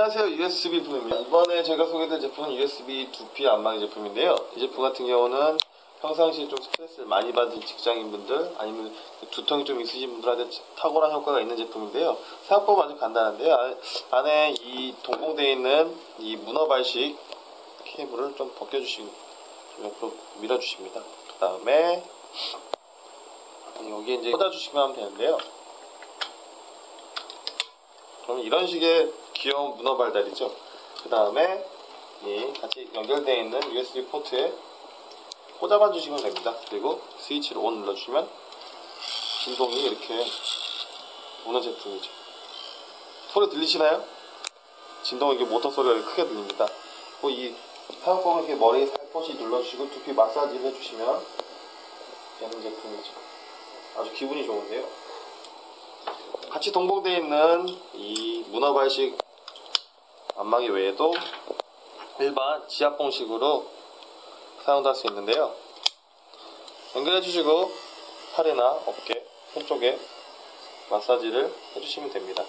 안녕하세요. USB 부입니다. 이번에 제가 소개해드릴 제품은 USB 두피 안마기 제품인데요. 이 제품 같은 경우는 평상시에 좀 스트레스를 많이 받은 직장인분들 아니면 두통이 좀 있으신 분들한테 탁월한 효과가 있는 제품인데요. 사용법 아주 간단한데요. 아- 안에 이 동봉되어 있는 이 문어 발식 케이블을 좀 벗겨주시고 좀 옆으로 밀어주십니다. 그 다음에 여기에 이제 꽂아주시면 되는데요 그럼 이런 식의 귀여운 문어 발달이죠. 그 다음에 이 같이 연결되어 있는 USB 포트에 꽂아봐 주시면 됩니다. 그리고 스위치를 ON 눌러주시면 진동이 이렇게 오는 제품이죠. 소리 들리시나요? 진동이 이게 모터 소리가 크게 들립니다. 이 사용법은 이렇게 머리에 살포시 눌러주시고 두피 마사지를 해주시면 되는 제품이죠. 아주 기분이 좋은데요. 같이 동봉되어 있는 이 문어발식 안마기 외에도 일반 지압 봉식으로 사용도 할수 있는데요. 연결해 주시고 팔이나 어깨, 손 쪽에 마사지를 해주시면 됩니다.